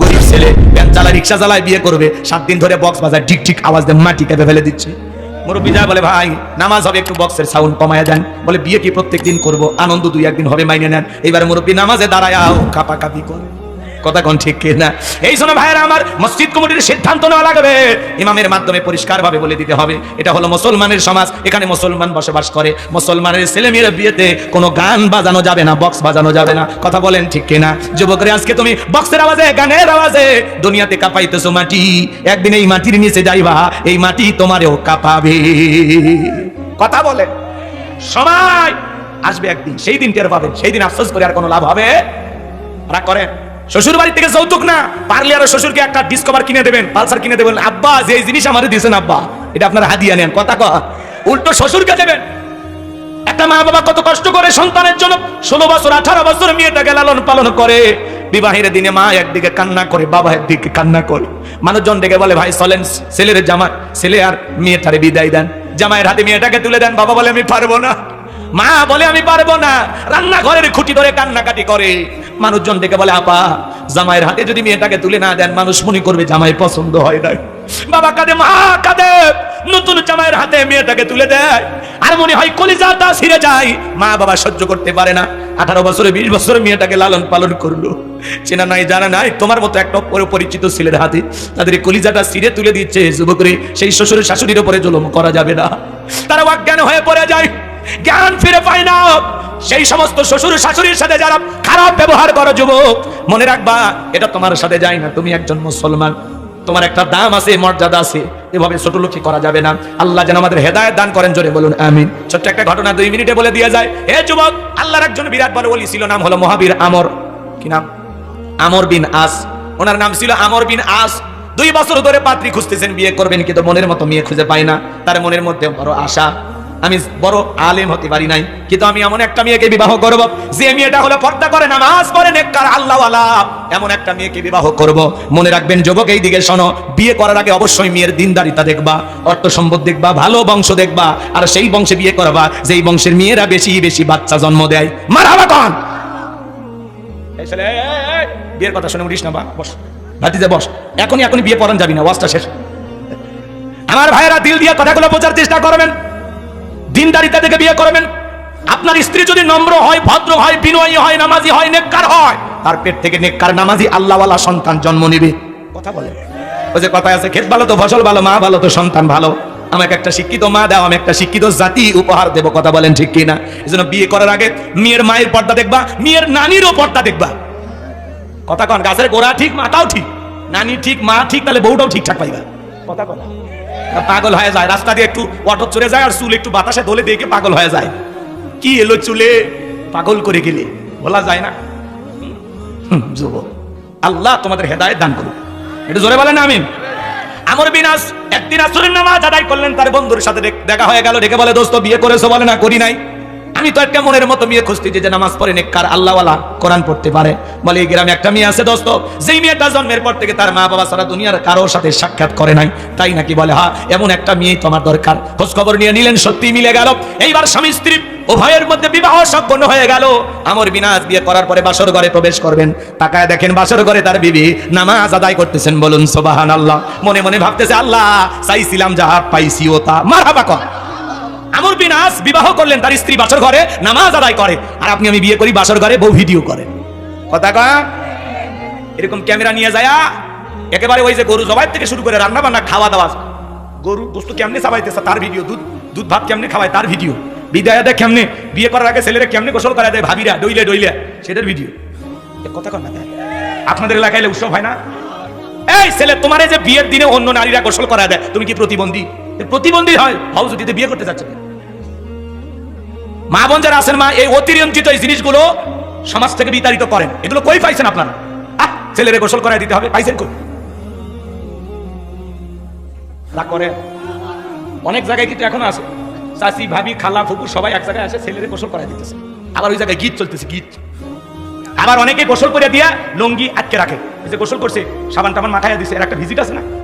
গরিব ছেলে, ভ্যান চালায়, রিক্সা চালায়, বিয়ে করবে। সাত দিন ধরে বক্স বাজার ঠিক ঠিক আওয়াজ দিয়ে মাটি কেঁপে ফেলে দিচ্ছে। মুরব্বী যা বলে, ভাই, নামাজ হবে, একটু বক্সের সাউন্ড কমায়া যান বলে, বিয়ে কি প্রত্যেক দিন করব? আনন্দ দুই একদিন হবে, মাইনে নেন। এবার মুরব্বী, নামাজে দাঁড়ায় কাপা কাপি করে। কথা কোন ঠিক না এই জন্য ভাইয়েরা, আমার মসজিদ কমিটির সিদ্ধান্ত নেওয়া লাগবে। ইমামের মাধ্যমে পরিষ্কারভাবে বলে দিতে হবে, এটা হলো মুসলমানের সমাজ। এখানে মুসলমান বসবাস করে। মুসলমানের ছেলে মেয়ের বিয়েতে কোনো গান বাজানো যাবে না, বক্স বাজানো যাবে না। কথা বলেন ঠিক কিনা? যুবকরে, আজকে তুমি বক্সের আওয়াজে, গানের আওয়াজে দুনিয়াতে কাঁপাইতেছো মাটি। একদিন এই মাটির নিচে যাইবা, এই মাটি তোমারেও কাঁপাবে। কথা বলে সময় আসবে একদিন, সেই দিন টের পাবেন, সেই দিন আফসোস করে আর কোনো লাভ হবে? রাগ করেন। শ্বশুর বাড়ি থেকে যৌতুক না, পারলে আর শ্বশুরকে একটা ডিসকভার কিনে দেবেন, পালসার কিনে দেবেন। আব্বা যে জিনিস আমারে দিয়েছেন আব্বা, এটা আপনার হাদিয়া নেন, কথা কয়। উল্টো শ্বশুরকে দেবেন। একটা মা বাবা কত কষ্ট করে সন্তানের জন্য ষোলো বছর, আঠারো বছর মেয়েটাকে লালন পালন করে। বিবাহের দিনে মা একদিকে কান্না করে, বাবা একদিকে কান্না করে। মানুষজন ডেকে বলে, ভাই, চলেন, ছেলের জামা ছেলে আর মেয়েটারে বিদায় দেন। জামাইয়ের হাতে মেয়েটাকে তুলে দেন। বাবা বলে, আমি পারব না। মা বলে, আমি পারব না। রান্নাঘরের খুঁটি ধরে কান্নাকাটি করে। মানুষজন ডেকে বলে, আপা, জামাইয়ের হাতে যদি মেয়েটাকে তুলে না দেন, মানুষ মনে করবে জামাই পছন্দ হয় না বাবা কাঁদে, মা, কাঁদে, নতুন জামাইয়ের হাতে মেয়েটাকে তুলে দেয়। আর মনে হয় কলিজাটা ছিঁড়ে যায়। মা বাবা সহ্য করতে পারে না। আঠারো বছরে, বিশ বছর মেয়েটাকে লালন পালন করল। চেনা নাই, জানা নাই, তোমার মতো একটা পরিচিত ছেলের হাতে তাদের কলিজাটা ছিঁড়ে তুলে দিচ্ছে। যুবকরে সেই শ্বশুরের শাশুড়ির উপরে জুলুম করা যাবে না। তারা অজ্ঞান হয়ে পড়ে যায়। জ্ঞান ফিরে পায় না। সেই সমস্ত শ্বশুর শাশুড়ির সাথে যারা খারাপ ব্যবহার করো, যুবক, মনে রাখবা, এটা তোমার সাথে যায় না। তুমি একজন মুসলমান। তোমার একটা দাম আছে, মর্যাদা আছে। এভাবে ছোট লোকই করা যাবে না। আল্লাহ যেন আমাদের হেদায়ত দান করেন, জোরে বলুন, আমিন। ছোট্ট একটা ঘটনা দুই মিনিটে বলে দিয়ে যায়। হে যুবক, আল্লাহর একজন বিরাট বড় বলি ছিল, নাম হলো মহাবীর আমর। কি নাম? আমর বিন আস। ওনার নাম ছিল আমর বিন আস। দুই বছর ধরে পাত্রী খুঁজতেছেন, বিয়ে করবেন, কিন্তু মনের মতো মেয়ে খুঁজে পায় না। তার মনের মধ্যে বড় আশা। আমি বড় আলেম হতে পারি নাই, কিন্তু আমি এমন একটা মেয়েকে বিবাহ করব, যে মেয়েটা হলো পর্দা করে, নামাজ পড়ে, নেককার, আল্লাহওয়ালা। এমন একটা মেয়েকে বিবাহ করব। মনে রাখবেন, যুবক, এই দিকে শোনো, বিয়ে করার আগে অবশ্যই মেয়ের দিনদারিতা দেখবা, অর্থ সম্পদ দেখবা, ভালো বংশ দেখবা, আর সেই বংশে বিয়ে করবা, যেই বংশের মেয়েরা বেশি বেশি বাচ্চা জন্ম দেয়। মারহাবা কন! বিয়ের কথা শুনে উঠিস না, বা, বস। ভাতিজা, বস, এখনই এখনই বিয়ে পড়ান যাবি না, ওয়াজটা শেষ। আমার ভাইয়েরা দিল দিয়ে কথাগুলো বোঝার চেষ্টা করবেন। দিনদারিতা থেকে বিয়ে করবেন। আপনার স্ত্রী যদি নম্র হয়, ভদ্র হয়, বিনয়ী হয়, নামাজি হয়, নেককার হয়, তার পেট থেকে নেককার নামাজি আল্লাহওয়ালা সন্তান জন্ম নিবে। কথা বলে ওই যে কথা আছে ক্ষেত ভালো তো, ফসল ভালো, মা ভালো তো, সন্তান ভালো। আমাকে একটা শিক্ষিত মা দাও, আমি একটা শিক্ষিত জাতি উপহার দেব। কথা বলেন ঠিক কিনা? এই জন্য বিয়ে করার আগে মেয়ের মায়ের পর্দা দেখবা, মেয়ের নানিরও পর্দা দেখবা। কথা কন, গাছের গোড়া ঠিক, মাথাও ঠিক। নানি ঠিক, মা ঠিক, তাহলে বউটাও ঠিকঠাক পাইবা। কথা কথা পাগল হয়ে যায়। রাস্তা দিয়ে একটু অটো চলে যায় আর চুল একটু বাতাসে দোলে দিয়ে পাগল হয়ে যায়? কি এলো চুলে? পাগল করে গেলে। বলা যায় না। যুবক। আল্লাহ তোমাদের হেদায় দান করুক। এটা জোরে বলে না আমি আমর বিনাশ একদিন আসরের নামাজ আদায় করলেন, তার বন্ধুর সাথে দেখা হয়ে গেল। ডেকে বলে, দোস্ত, বিয়ে করেছ বলে না, করি নাই। আমি তো একটা মনের মতো মেয়ে খুঁজতেছি যে নামাজ পড়ে নেককার আল্লাহওয়ালা কোরআন পড়তে পারে। বলে, এই গ্রামে একটা মেয়ে আছে দোস্ত, যেই মেয়েটা জন্মের পর থেকে তার মা বাবা সারা দুনিয়ার কারোর সাথে সাক্ষাৎ করে নাই। তাই নাকি বলে হ্যাঁ এমন একটা মেয়ে তোমার দরকার। খোঁজ খবর নিয়ে নিলেন, সত্যি মিলে গেল। এইবার স্বামী স্ত্রী উভয়ের মধ্যে বিবাহ সম্পন্ন হয়ে গেল। আমর বিনাশ বিয়ে করার পরে বাসর ঘরে প্রবেশ করবেন। তাকায় দেখেন বাসর ঘরে তার বিবি নামাজ আদায় করতেছেন। বলুন সোবাহান আল্লাহ মনে মনে ভাবতেছে, আল্লাহ, চাইছিলাম যাহা পাইছি ও তা। মারহাবা কর। আমর বিনাশ বিবাহ করলেন তার স্ত্রী বাসর ঘরে, নামাজ আদায় করে। আর আপনি আমি বিয়ে করি বাসর ঘরে, বউ ভিডিও করে। কথা কয়? এরকম ক্যামেরা নিয়ে যায়, একেবারে ওই যে গরু জবাই থেকে শুরু করে রান্না বান্না খাওয়া দাওয়া গরু বস্তু কেমনে চাবাইতেছে? তার ভিডিও। দুধ দুধ ভাত কেমনে খাওয়ায়? তার ভিডিও। বিদায় দেয় কেমনে? বিয়ে করার আগে ছেলেরা কেমনে গোসল করা দেয়? ভাবিরা ডইলে ডইলে। সেটার ভিডিও। কথা কর না আপনাদের এলাকায় উৎসব হয় না? এই ছেলে, তোমার যে বিয়ের দিনে অন্য নারীরা গোসল করা দেয়, তুমি কি প্রতিবন্ধী? প্রতিবন্ধী হয়। হাউ যদি বিয়ে করতে চাচ্ছ। মা বোন যারা আছেন মা এই অতিরঞ্জিত এই জিনিসগুলো সমাজ থেকে বিতাড়িত করেন। এগুলো কই পাইছেন আপনারা? আহ, ছেলেরে গোসল করায় দিতে হবে পাইছেন কই? করে অনেক জায়গায় কিন্তু এখন আছে। চাচি ভাবি খালা ফুকুর সবাই এক জায়গায় আসে ছেলেরে গোসল করায় দিতেছে। আবার ওই জায়গায় গীত চলতেছে গীত। আবার অনেকে গোসল করে দিয়া লঙ্গি আটকে রাখে। যে গোসল করছে সাবান টাবান মাথায় দিছে এর একটা ভিজিট আছে না?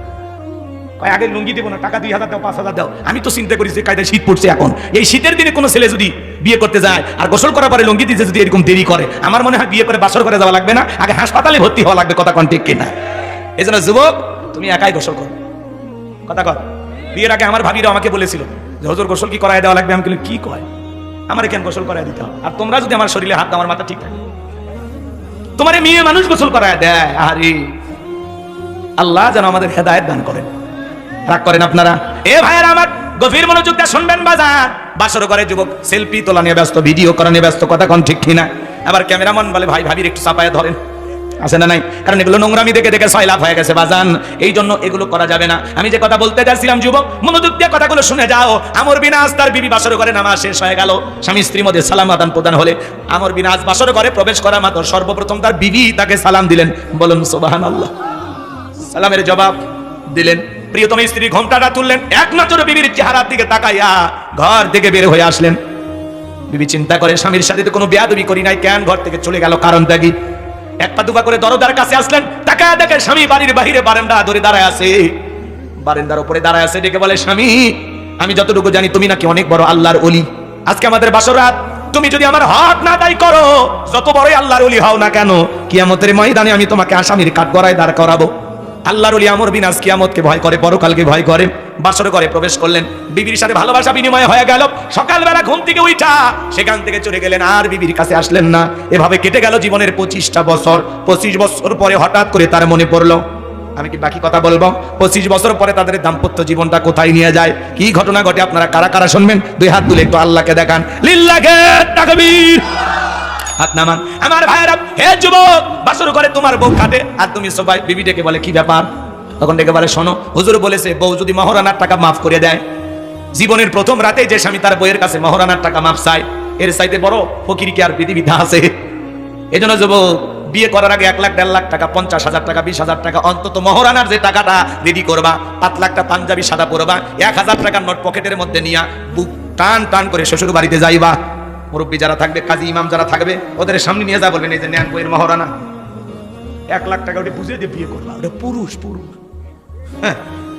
কয় আগে লুঙ্গি দেবো না, টাকা দুই হাজার দাও, পাঁচ হাজার দাও। আমি তো চিন্তা করি যে কায়দায় শীত পড়ছে এখন। এই শীতের দিনে কোনো ছেলে যদি বিয়ে করতে যায়, আর গোসল করার পরে লুঙ্গি দিতে যদি এরকম দেরি করে, আমার মনে হয় বিয়ে করে বাসর করে যাওয়া লাগবে না, আগে হাসপাতালে ভর্তি হওয়া লাগবে, কথা কন ঠিক কিনা। এই জন্য যুবক, তুমি একাই গোসল করো। কথা কর। বিয়ের আগে আমার ভাবিরা আমাকে বলেছিল যে, হজুর, গোসল কি করায় দেওয়া লাগবে? আমি কিন্তু কি কয়? আমার কেন গোসল করায় দিতে হবে? আর তোমরা যদি আমার শরীরে হাত আমার মাথা ঠিক থাকে। তোমার মেয়ে মানুষ গোসল করায় দেয় আরে আল্লাহ যেন আমাদের হেদায়ত দান করেন। রাগ করেন আপনারা? এ ভাইয়ের আমার গভীর মনোযোগ দিয়ে শুনবেন বাজার বাসর করে যুবক সেলফি তোলা নিয়ে ব্যস্ত, ভিডিও করা নিয়ে ব্যস্ত, কথা কোন ঠিক কিনা? আবার ক্যামেরাম্যান বলে, ভাই, ভাবির একটু চাপায় ধরেন। আছে না নাই? কারণ এগুলো নোংরামি দেখে দেখে সয়লাভ হয়ে গেছে, বাজান। এই জন্য এগুলো করা যাবে না। আমি যে কথা বলতে চাইছিলাম যুবক, মনোযোগ দিয়ে কথাগুলো শুনে যাও। আমর বিনাশ, তার বিবি বাসর করে নামাজ শেষ হয়ে গেল। স্বামী স্ত্রীর মধ্যে সালাম আদান প্রদান হলে আমর বিনাশ বাসর করে প্রবেশ করা মাত্র সর্বপ্রথম তার বিবি তাকে সালাম দিলেন। বলুন সোবাহান আল্লাহ সালামের জবাব দিলেন। প্রিয়তম স্ত্রী ঘোমটাটা তুললেন, এক নজরে বিবির চেহারার দিকে তাকাইয়া ঘর থেকে বের হয়ে আসলেন। বিবি চিন্তা করে স্বামীর সাথে তো কোনো বেয়াদবি করি নাই, কেন ঘর থেকে চলে গেল কারণটা কি এক পা দুপা করে দরদার কাছে আসলেন তাকা দেখে স্বামী বাড়ির বাহিরে বারান্দা ধরে দাঁড়ায় আছে। বারান্দার উপরে দাঁড়ায় আছে ডেকে বলে, স্বামী, আমি যতটুকু জানি তুমি নাকি অনেক বড় আল্লাহর অলি আজকে আমাদের বাসরাত, তুমি যদি আমার হক না দায়ী করো, যত বড়ই আল্লাহর অলি হও না কেন, কিয়ামতের ময়দানে আমি তোমাকে আসামির কাঠ গড়ায় দাঁড় করাবো। আল্লাহর অলি আমর বিনাশ কিয়ামতকে ভয় করে, পরকালকে ভয় করে, বাসর করে প্রবেশ করলেন। বিবির সাথে ভালোবাসা বিনিময় হয়ে গেল। সকালবেলা ঘুম থেকে উঠা সেখান থেকে চলে গেলেন, আর বিবির কাছে আসলেন না। এভাবে কেটে গেল জীবনের পঁচিশটা বছর। পঁচিশ বছর পরে হঠাৎ করে তার মনে পড়ল, আমি কি বাকি কথা বলব? পঁচিশ বছর পরে তাদের দাম্পত্য জীবনটা কোথায় নিয়ে যায়? কি ঘটনা ঘটে? আপনারা কারা কারা শুনবেন? দুই হাত তুলে একটু আল্লাহকে দেখান। লিল্লাকে তাকবীর। হাত নামান। আমার ভাইয়েরা, হে যুবক, বাসর করে তোমার বউ খাটে আর তুমি সবাই বিবি ডেকে বলে, কি ব্যাপার? তখন ডেকে বলে, শোনো, হুজুর বলেছে, বউ যদি মহারানার টাকা মাফ করে দেয়, জীবনের প্রথম রাতে যে স্বামী তার বইয়ের কাছে মহারানার টাকা মাফ চায়, এর চাইতে বড় ফকির কি আর বিধিবিধা আছে? এই জন্য যুবক, বিয়ে করার আগে এক লাখ, দেড় লাখ টাকা, পঞ্চাশ হাজার টাকা, বিশ হাজার টাকা, অন্তত মহারানার যে টাকাটা রেডি করবা, পাঁচ লাখটা পাঞ্জাবি সাদা পরবা, এক হাজার টাকার নোট পকেটের মধ্যে নিয়া, বুক টান টান করে শ্বশুর বাড়িতে যাইবা। মুরব্বী যারা থাকবে কাজী ইমাম যারা থাকবে ওদের সামনে নিয়ে যা বলবেন এই যে নেন বইয়ের মহারানা এক লাখ টাকা ওটা বুঝে দিয়ে বিয়ে করলাম ওটা পুরুষ পুরুষ। হ্যাঁ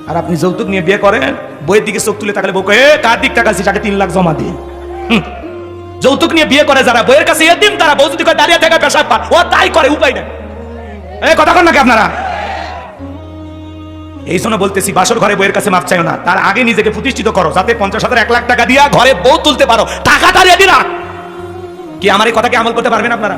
আর আপনি যৌতুক নিয়ে বিয়ে করেন বইয়ের দিকে চোখ তুলে তাকালে বউ কয়, কার দিক টাকা টাকা তিন লাখ জমা দিয়ে। যৌতুক নিয়ে বিয়ে করে যারা বইয়ের কাছে এদিন তারা বউ যদি দাঁড়িয়ে থাকা পেশাব পান ও তাই করে উপায় নেই। এই কথা কন নাকি আপনারা? এই জন্য বলতেছি, বাসর ঘরে বইয়ের কাছে মাপ চাইও না। তার আগে নিজেকে প্রতিষ্ঠিত করো, যাতে পঞ্চাশ হাজার এক লাখ টাকা দিয়া ঘরে বউ তুলতে পারো। টাকাটা রেডি রাখ। কি আমার এই কথাকে আমল করতে পারবেন আপনারা?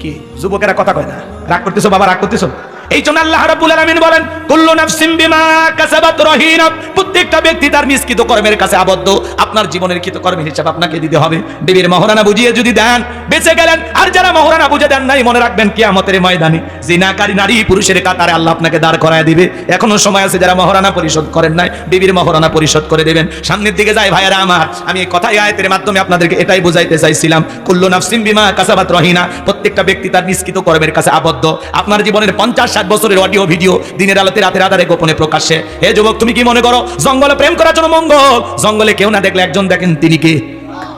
কি? যুবকেরা কথা কয় না। রাগ করতেছো বাবা, রাগ করতেছো? এই জন্য আল্লাহ রাব্বুল আলামিন বলেন, কুল্লু নাফসিন বিমা কাসাবাত রহিনা। প্রত্যেকটা ব্যক্তি তার নিষ্কৃত কর্মের কাছে আবদ্ধ। আপনার জীবনের কৃত কর্মের হিসাব আপনাকে দিতে হবে। বিবির মহারানা বুঝিয়ে যদি দেন, বেঁচে গেলেন। আর যারা মহারানা বুঝে দেন নাই, মনে রাখবেন কিয়ামতের ময়দানে জিনাকারী নারী, পুরুষের কাতারে আল্লাহ আপনাকে দাঁড় করায় দিবে। এখনও সময় আছে যারা মহারানা পরিশোধ করেন নাই বিবির মহারানা পরিশোধ করে দেবেন। সামনের দিকে যায়, ভাইয়ারা আমার, আমি এই কথা এই আয়াতের মাধ্যমে আপনাদেরকে এটাই বুঝাইতে চাইছিলাম। কুল্লু নাফসিন বিমা কাসাবাত রহিনা। প্রত্যেকটা ব্যক্তি তার নিষ্কৃত কর্মের কাছে আবদ্ধ। আপনার জীবনের পঞ্চাশ ষাট বছরের অডিও ভিডিও দিনের আলোতে রাতের আধারে গোপনে প্রকাশ্যে। হে যুবক, তুমি কি মনে করো, জঙ্গলে প্রেম করার জন্য মঙ্গল? জঙ্গলে কেউ না দেখলে একজন দেখেন তিনি কে?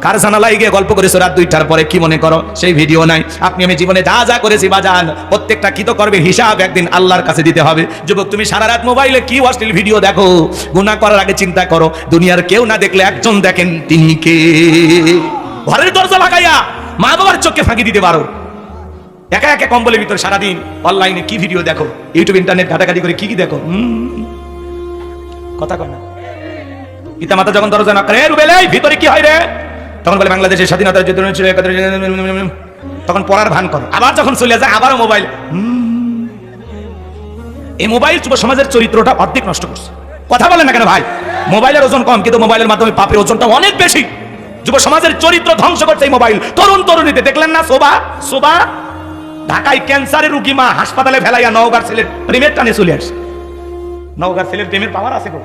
কার জানালাই গিয়ে গল্প করেছ রাত দুইটার পরে, কি মনে করো? সেই ভিডিও নাই। আপনি আমি জীবনে যা যা করেছি বা জান, প্রত্যেকটা কৃতকর্মের হিসাব একদিন আল্লাহর কাছে দিতে হবে। যুবক, তুমি সারা রাত মোবাইলে কি অশ্লীল ভিডিও দেখো? গুনাহ করার আগে চিন্তা করো, দুনিয়ার কেউ না দেখলে একজন দেখেন তিনি কে? ঘরের দরজা লাগাইয়া মা বাবার চোখে ফাঁকি দিতে পারো। একা একা কম্বলের ভিতর সারাদিন অনলাইনে কি ভিডিও দেখো? ইউটিউব ইন্টারনেট ঘাটাঘাটি করে কি কি দেখো? কথা কয় না। পিতা মাতা যখন দরজা না করে "এ রুবেল ভিতরে কি হয় রে? তখন বলে, বাংলাদেশের স্বাধীনতার যুদ্ধ ছিল তখন পড়ার ভান করো। আবার যখন চলে যায়, আবারও মোবাইল এই মোবাইল যুব সমাজের চরিত্রটা অর্ধেক নষ্ট করছে। কথা বলে না কেন ভাই? মোবাইলের ওজন কম, কিন্তু মোবাইলের মাধ্যমে পাপের ওজনটা অনেক বেশি। যুব সমাজের চরিত্র ধ্বংস করছে এই মোবাইল তরুণ তরুণীতে, দেখলেন না? শোভা শোভা। ঢাকায় ক্যান্সারের রুগী মা হাসপাতালে ফেলাইয়া নওগার ছেলের প্রেমের টানে চলে আসছে। নওগার ছেলের প্রেমের পাওয়ার আছে গো।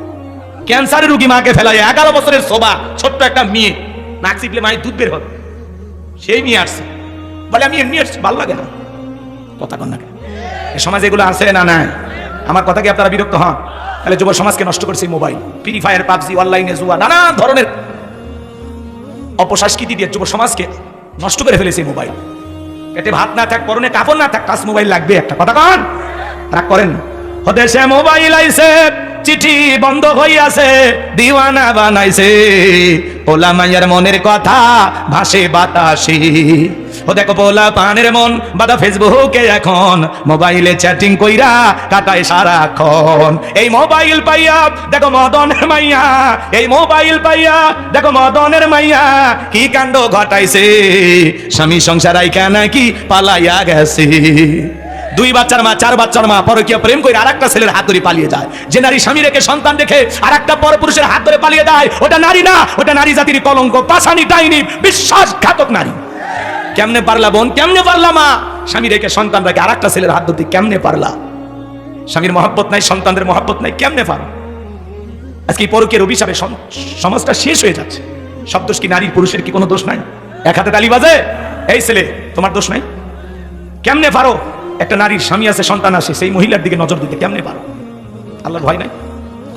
ক্যান্সারের রুগী মাকে ফেলাইয়া এগারো বছরের শোভা, ছোট্ট একটা মেয়ে, নাক চিপলে মায়ের দুধ বের হবে। সেই মেয়ে আসছে। বলে, আমি এমনি আসছি, ভালো লাগে না। কথা কন এ সমাজে এগুলো আছে না না আমার কথা কি আপনারা বিরক্ত হন? তাহলে যুব সমাজকে নষ্ট করছে মোবাইল ফ্রি ফায়ার পাবজি অনলাইনে জুয়া নানা ধরনের অপসংস্কৃতি দিয়ে যুব সমাজকে নষ্ট করে ফেলেছে মোবাইল পেটে ভাত না থাক, পরনে কাপড় না থাক, কাজ মোবাইল লাগবে, একটা কথা কন। রাগ করেন হদেশে দেশে মোবাইল আইছে, চিঠি বন্ধ হইয়াছে, দিওয়ানা বানাইছে। ওলা মাইয়ার মনের কথা ভাসে বাতাসে। ও দেখো পোলা পানের মন, বাদা ফেসবুকে এখন। মোবাইলে চ্যাটিং কইরা কাটায় সারাক্ষণ। এই মোবাইল পাইয়া, দেখো মদনের মাইয়া। এই মোবাইল পাইয়া, দেখো মদনের মাইয়া। কি কাণ্ড ঘটাইছে? স্বামী সংসার আইকা নাকি পালাইয়া গেছে। দুই বাচ্চার মা, চার বাচ্চার মা, পরকীয় প্রেম করে আর একটা ছেলের হাত ধরে পালিয়ে যায়। যে নারী স্বামী রেখে সন্তান দেখে আর একটা পরপুরুষের হাত ধরে পালিয়ে যায় ওটা নারী না, ওটা নারী জাতির কলঙ্ক পাশানি ডাইনি, বিশ্বাসঘাতক নারী। কেমনে পারলা বোন? কেমনে পারলা মা? স্বামী রেখে সন্তান রেখে আর একটা ছেলের হাত ধরতে কেমনে পারলা? স্বামীর মহব্বত নাই, সন্তানদের মহব্বত নাই, কেমনে পারো আজকে এই পরকের অভিশাপে সমাজটা শেষ হয়ে যাচ্ছে। সব দোষ কি নারীর, পুরুষের কি কোনো দোষ নাই? এক হাতে তালি বাজে? এই ছেলে, তোমার দোষ নাই? কেমনে পারো? একটা নারীর স্বামী আছে, সন্তান আছে, সেই মহিলার দিকে নজর দিতে কেমনে পারো? আল্লাহর ভয় নাই?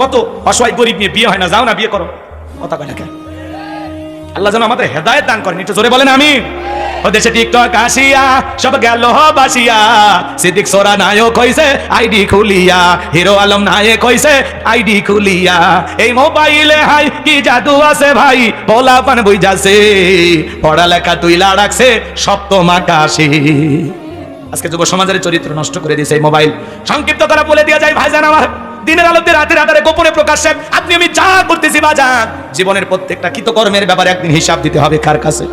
কত অসহায় গরিব নিয়ে বিয়ে হয় না, যাও না, বিয়ে করো। কথা কয় না কেন? আল্লাহ যেন আমাদের হেদায়ত দান করেন, একটু জোরে বলেন আমি ও দেশে টিকটক সব গেল সিদ্দিক সোরা নায়ক হইছে আইডি খুলিয়া হিরো আলম আইডি খুলিয়া এই মোবাইলে হাই, কি জাদু আছে ভাই? বুঝাছে। পড়ালেখা তুইলা রাখছে সপ্তম আকাশে। আজকে যুব সমাজের চরিত্র নষ্ট করে দিয়েছে এই মোবাইল। সংক্ষিপ্ত করা বলে দেওয়া যায়, ভাইজান আমার, দিনের আলোতে রাতের আধারে গোপনে প্রকাশ্যে আপনি আমি যা করতেছি, বাজান। জীবনের প্রত্যেকটা কৃতকর্মের ব্যাপারে একদিন হিসাব দিতে হবে কার কাছে?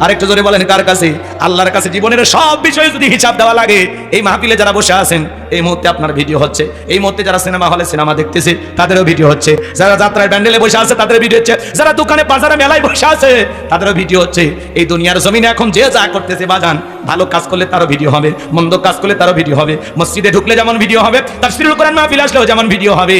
আরেকটু জোরে বলেন কার কাছে? আল্লাহর কাছে জীবনের সব বিষয়ে যদি হিসাব দেওয়া লাগে, এই মাহফিলে যারা বসে আছেন এই মুহূর্তে আপনার ভিডিও হচ্ছে। এই মুহূর্তে যারা সিনেমা হলে সিনেমা দেখতেছে, তাদেরও ভিডিও হচ্ছে। যারা যাত্রায় ব্যান্ডেলে বসে আছে তাদের ভিডিও হচ্ছে। যারা দোকানে, বাজারে, মেলায় বসে আছে, তাদেরও ভিডিও হচ্ছে। এই দুনিয়ার জমিনে এখন যে যা করতেছে বাজান, ভালো কাজ করলে তারও ভিডিও হবে, মন্দ কাজ করলে তারও ভিডিও হবে। মসজিদে ঢুকলে যেমন ভিডিও হবে তার সিরুল কোরআন মাহফিল আসলেও যেমন ভিডিও হবে।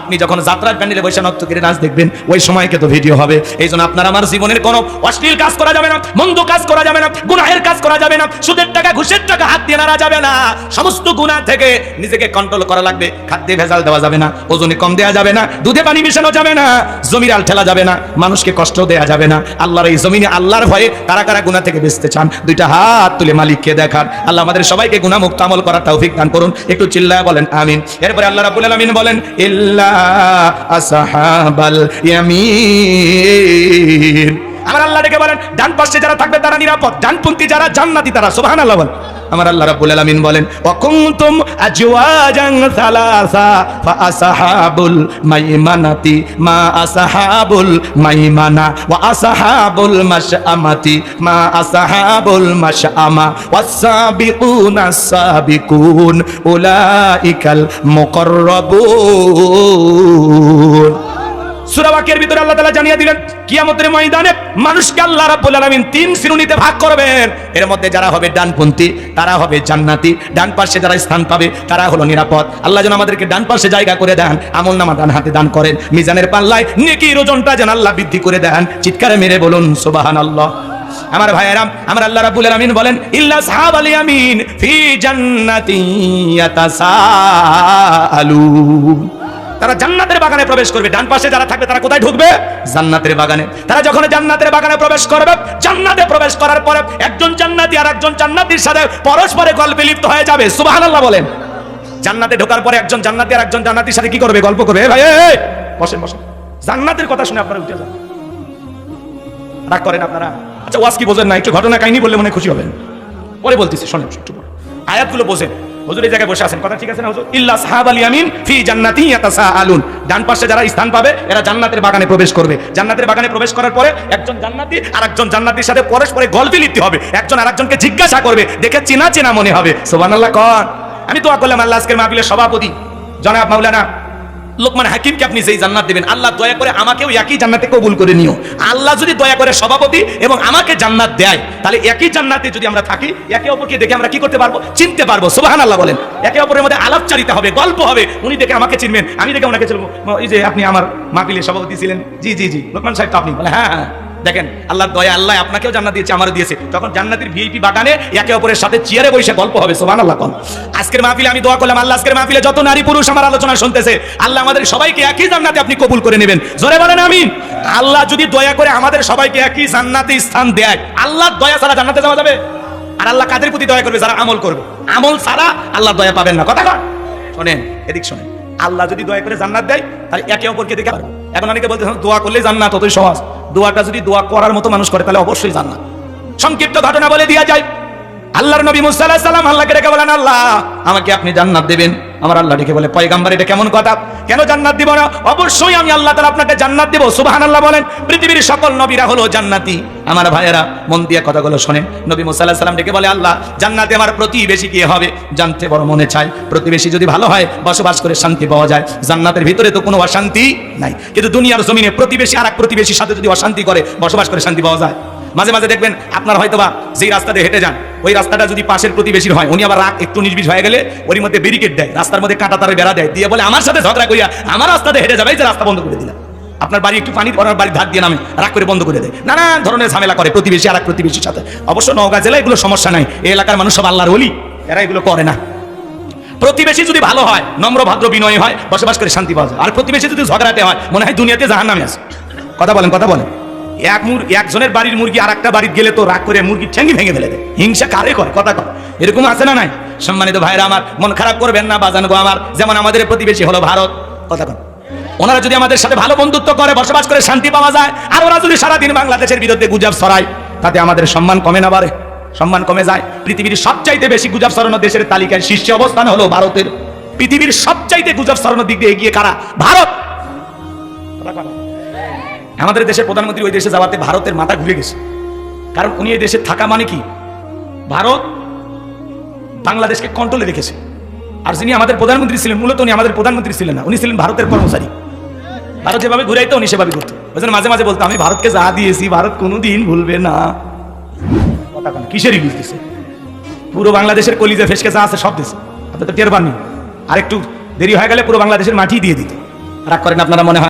আপনি যখন যাত্রার প্যান্ডেলে বসে নত্য করে নাচ দেখবেন, ওই সময়কে তো ভিডিও হবে। এই জন্য আপনার আমার জীবনের কোনো অশ্লীল কাজ করা যাবে না, মন্দ কাজ করা যাবে না, গুনাহের কাজ করা যাবে না, সুদের টাকা, ঘুষের টাকা হাত দিয়ে নাড়া যাবে না। সমস্ত গুনাহ থেকে নিজেকে কন্ট্রোল করা লাগবে। খাদ্যে ভেজাল দেওয়া যাবে না, ওজনে কম দেওয়া যাবে না, দুধে পানি মিশানো যাবে না, জমির আল ঠেলা যাবে না, মানুষকে কষ্ট দেওয়া যাবে না। আল্লাহর এই জমিনে আল্লাহর ভয়ে কারা কারা গুনাহ থেকে বেঁচতে চান? দুইটা হাত তুলে মালিককে দেখান। আল্লাহ আমাদের সবাইকে গুনাহ মুক্ত আমল করার তৌফিক দান করুন। একটু চিল্লায় বলেন, আমিন। এরপরে আল্লাহ রাব্বুল আলামিন বলেন, ইল্লা আসহাবাল ইয়ামিন। আমার আল্লাহ ডেকে বলেন, ডান পাশে যারা থাকবে তারা নিরাপদ, ডানপন্থী যারা জান্নাতি তারা, সুবহানাল্লাহ বলেন। আমার আল্লাহ রাব্বুল আলামিন বলেন ওয়া কুনতুম আজওয়াজান সালাসা, ফা আসহাবুল মাইমানাতি, মা আসহাবুল মাইমানা, ওয়া আসহাবুল মাশআমাতি, মা আসহাবুল মাশআমা ওয়াস-সাবিকুনা সাবিকুন, উলাইকাল মুকাররাবুন। সূরা বাকের ভিতরে আল্লাহ তালা জানিয়ে দিলেন, কিয়ামতের ময়দানে মানুষকে আল্লাহ রাব্বুল আলামিন তিন শ্রেণীতে ভাগ করবেন। এর মধ্যে যারা হবে ডানপন্থী, তারা হবে জান্নাতি, ডান পাশে যারা স্থান পাবে, তারা হলো নিরাপদ। আল্লাহ যেন আমাদেরকে ডান পাশে জায়গা করে দেন, আমল নামা ডান হাতে দান করেন, মিজানের পাল্লায় নেকির ওজনটা যেন আল্লাহ বৃদ্ধি করে দেন। চিৎকারে মেরে বলুন, সুবহানাল্লাহ। আমার ভাইয়েরাম, আমার আল্লাহ রাব্বুল আলামিন বলেন, ইল্লা সাহাবাল ইয়ামিন ফি জান্নাতি ইয়াতাসাআলুন। তারা জান্নাতের বাগানে প্রবেশ করবে। ডান পাশে যারা থাকবে, তারা কোথায় ঢুকবে? জান্নাতের বাগানে। তারা যখন জান্নাতের বাগানে প্রবেশ করবে, জান্নাতে প্রবেশ করার পরে একজন জান্নাতি আর একজন জান্নাতির সাথে পরস্পরে গল্পে লিপ্ত হয়ে যাবে। সুবহানাল্লাহ বলেন। জান্নাতে ঢোকার পরে একজন জান্নাতি আর একজন জান্নাতির সাথে কি করবে? গল্প করবে। ভাই বসেন বসেন। জান্নাতের কথা শুনে আপনারা উঠে যান। রাগ করেন আপনারা? আচ্ছা ওয়াজ কি বোঝেন না? একটু ঘটনা কাহিনী বললে মনে খুশি হবেন। পরে বলতেছি, শোনেন, একটু। আয়াতগুলো বোঝেন। হুজুর এই জায়গায় বসে আছেন। কথা ঠিক আছে না, হুজুর? ইল্লা সাহাবাল ইয়ামিন ফি জান্নাতি ইয়াতাসাআলুন। ডান পাশে যারা স্থান পাবে, এরা জান্নাতের বাগানে প্রবেশ করবে। জান্নাতের বাগানে প্রবেশ করার পরে একজন জান্নাতি আর একজন জান্নাতির সাথে পরস্পরে গল্পে লিখতে হবে। একজন আরেকজনকে জিজ্ঞাসা করবে, দেখে চেনা চেনা মনে হবে। সুবহানাল্লাহ, কন। আমি তো করলাম আল্লাহ আজকের মাহফিলের সভাপতি। জনাব মাওলানা লোকমান হাকিমকে আপনি যেই জান্নাত দেবেন, আল্লাহ দয়া করে আমাকেও একই জান্নাতে কবুল করে নিও। আল্লাহ যদি দয়া করে সভাপতি এবং আমাকে জান্নাত দেয়, তাহলে একই জান্নাতে যদি আমরা থাকি, একে অপরকে দেখে আমরা কি করতে পারব? চিনতে পারব। সুবাহান আল্লাহ বলেন। একে অপরের মধ্যে আলাপচারিতা হবে, গল্প হবে। উনি দেখে আমাকে চিনবেন, আমি দেখে ওনাকে চলবো এই যে আপনি আমার মাহফিলের সভাপতি ছিলেন। জি জি জি। লোকমান সাহেব তো আপনি। বলে হ্যাঁ হ্যাঁ। দেখেন, আল্লাহর দয়া আল্লাহ আপনাকেও জান্নাত দিয়েছে, আমারও দিয়েছে। তখন জান্নাতের ভিআইপি বাগানে একে অপরের সাথে চেয়ারে বসে গল্প হবে সোবান আল্লাহ কন। আজকের মাহফিলে আমি দোয়া করলাম, আল্লাহ আজকের মাহফিলে যত নারী পুরুষ আমার আলোচনা শুনতেছে, আল্লাহ আমাদের সবাইকে একই জান্নাতে আপনি কবুল করে নেবেন। জোরে বলেন আমি আল্লাহ যদি দয়া করে আমাদের সবাইকে একই জান্নাতে স্থান দেয়, আল্লাহর দয়া ছাড়া জান্নাতে যাওয়া যাবে? আর আল্লাহ কাদের প্রতি দয়া করবে? যারা আমল করবে। আমল ছাড়া আল্লাহ দয়া পাবেন না। কথা শোনেন, এদিক শোনেন। আল্লাহ যদি দয়া করে জান্নাত দেয়, তাহলে একে অপরকে দেখে পারব। এখন অনেকে বলতে দোয়া করলে জান না ততই সহজ। দোয়াটা যদি দোয়া করার মতো মানুষ করে, তাহলে অবশ্যই জান্নাত। সংক্ষিপ্ত ঘটনা বলে দিয়া যায়। আল্লাহর নবী মুসা আলাইহিস সালাম আল্লাহকে ডেকে বলেন, আল্লাহ, আমাকে আপনি জান্নাত দেবেন। আমার আল্লাহ ডেকে বলে, পয়গাম্বার, এটা কেমন কথা? কেন জান্নাত দিব না? অবশ্যই আমি আল্লাহ তাআলা আপনাকে জান্নাত দেব। সুবহানাল্লাহ বলেন, পৃথিবীর সকল নবীরা হলো জান্নাতি। আমার ভাইয়েরা, মন দিয়ে কথাগুলো শোনেন। নবী মুসা আলাইহিস সালাম ডেকে বলে, আল্লাহ, জান্নাতে আমার প্রতিবেশী কে হবে? জানতে বড় মনে চায় প্রতিবেশী যদি ভালো হয়, বসবাস করে শান্তি পাওয়া যায়। জান্নাতের ভিতরে তো কোনো অশান্তি নাই। কিন্তু দুনিয়ার জমিনে প্রতিবেশী আর এক প্রতিবেশীর সাথে যদি অশান্তি করে, বসবাস করে শান্তি পাওয়া যায়। মাঝে মাঝে দেখবেন আপনার হয়তোবা যেই রাস্তা দিয়ে হেঁটে যান, ওই রাস্তাটা যদি পাশের প্রতিবেশীর হয়, উনি আবার রাগ একটু নির্বিষ হয়ে গেলে ওর মধ্যে ব্যারিকেড দেয়, রাস্তার মধ্যে কাঁটা তারে বেড়া দেয়, দিয়ে বলে, আমার সাথে ঝগড়া করিয়া আমার রাস্তাতে হেঁটে যাবে যে রাস্তা বন্ধ করে দিলাম। আপনার বাড়ি একটু পানি, ওনার বাড়ি ধার দিয়ে নামে, রাগ করে বন্ধ করে দেয়। নানা ধরনের ঝামেলা করে প্রতিবেশী আর এক প্রতিবেশীর সাথে। অবশ্য নওগাঁ জেলায় এগুলো সমস্যা নাই, এই এলাকার মানুষ সব আল্লাহর ওলি, এরা এগুলো করে না। প্রতিবেশী যদি ভালো হয়, নম্র, ভদ্র, বিনয় হয়, বসবাস করে শান্তি পাওয়া যায়। আর প্রতিবেশী যদি ঝগড়াতে হয়, মনে হয় দুনিয়াতে জাহান নামে আছে। কথা বলেন কথা বলেন। এক একজনের বাড়ির মুরগি আর একটা বাড়ির গেলে তো রাগ করে মুরগি ঠেঙ্গি ভেঙে ফেলে দেয়। হিংসা কারে করে? কথা কয়। এরকম আছে না নাই? সম্মানিত ভাইরা আমার, মন খারাপ করবেন না, বাজান গো আমার। যেমন আমাদের প্রতিবেশী হলো ভারত। কথা কন ওনারা যদি আমাদের সাথে ভালো বন্ধুত্ব করে, বসবাস করে, শান্তি পাওয়া যায়, আর ওরা যদি সারাদিন বাংলাদেশের বিরুদ্ধে গুজব ছড়ায়, তাতে আমাদের সম্মান কমে না বাড়ে। সম্মান কমে যায়। পৃথিবীর সবচাইতে বেশি গুজব ছড়ানো দেশের তালিকায় শীর্ষে অবস্থান হলো ভারতের। পৃথিবীর সবচাইতে গুজব ছড়ানোর দিক দিয়ে এগিয়ে কারা? ভারত! আমাদের দেশের প্রধানমন্ত্রী ওই দেশে যাওয়াতে ভারতের মাথা ঘুরে গেছে। কারণ উনি এই দেশে থাকা মানে কি? ভারত বাংলাদেশকে কন্ট্রোলে রেখেছে। আর যিনি আমাদের প্রধানমন্ত্রী ছিলেন, মূলত উনি আমাদের প্রধানমন্ত্রী ছিলেন না, উনি ছিলেন ভারতের কর্মচারী। ভারত যেভাবে ঘুরাইতো, উনি সেভাবে করতো ওই মাঝে মাঝে বলতো, আমি ভারতকে যা দিয়েছি, ভারত কোনোদিন ভুলবে না। কিসেরই বুঝতেছে পুরো বাংলাদেশের কলিজা ফেসকে যা আছে সব দিছে। আপনি তো টের পাননি। আর একটু দেরি হয়ে গেলে পুরো বাংলাদেশের মাটি দিয়ে দিত। রাগ করেন আপনারা, মনে হয়